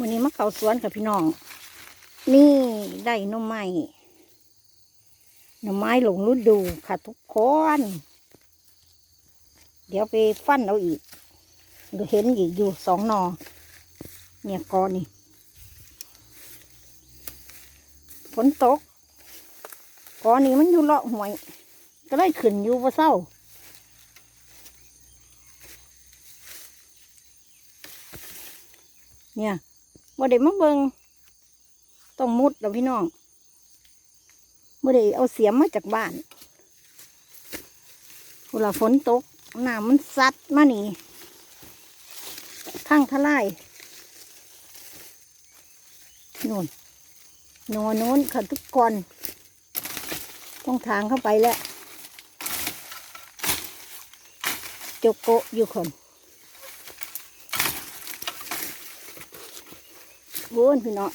วันนี้มาเขาสวนกับพี่น้อง นี่ได้น่อไม้น่อไม้หลงฤดูค่ะทุกคน เดี๋ยวไปฟันเอาอีกเดี๋ยวเห็นอีกอยู่สองนอ เนี่ยกอนี่ฝนตกกอนี่มันอยู่เลาะห่วย ก็เลยขึ้นอยู่บ่เศร้าเนี่ย บ่ได้มาเบิงต้องมุดแล้วพี่น้องบ่ได้เอาเสียมมาจากบ้านเวลาฝนตกน้ำมันซัดมานี่ทั้งทลายนู่นโนนโน้นค่ะทุกคนต้องทางเข้าไปแล้วโจโกอยู่คน โว้นพี่เน้อง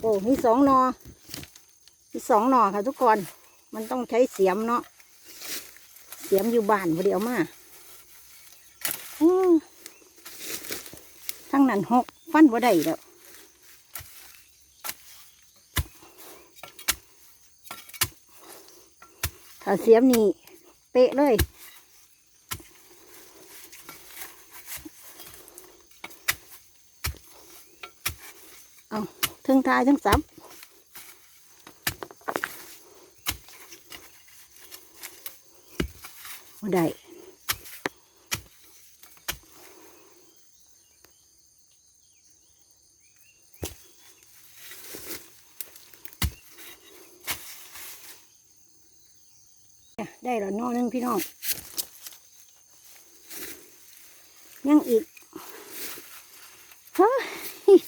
โอ้มีสองหนอมีสองหนอค่ะทุกคน มันต้องใช้เสียมเนาะ เสียมอยู่บ้านพอเดียวมาทั้งนั้นหกฟันบ่ได้แล้วถ้าเสียมนี่เป๊ะเลย เอาทั้งทายทั้งซับบ่ได้ได้แล้วนอหนึงพี่น้อง ยังอีกเฮ้ย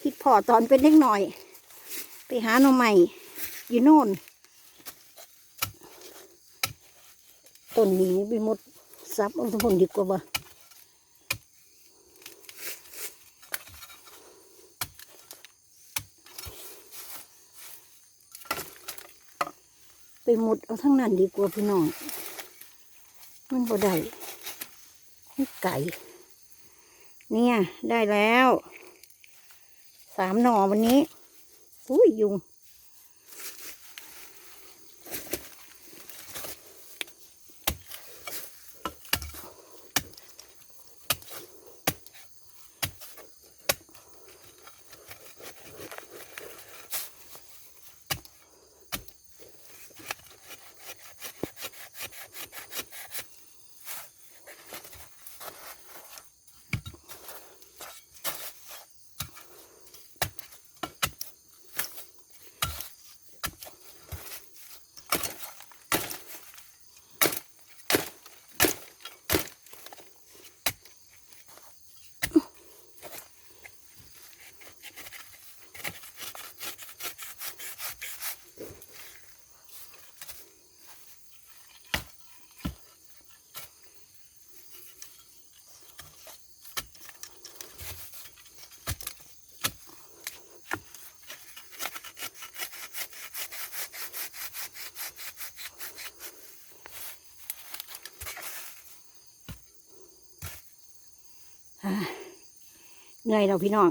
คิด พอตอนเป็นเล็กหน่อย ไปหาหน่อใหม่อยู่โน่นต้นนี้ไปหมดซับเอาทุกคนดีกว่าบ่ไปหมดเอาทั้งนั้นดีกว่าพี่น้อง มันบ่ได้มันไก่ เนี่ย ได้แล้ว สามหน่อวันนี้อุ้ยยุง เหนื่อยเราพี่น้อง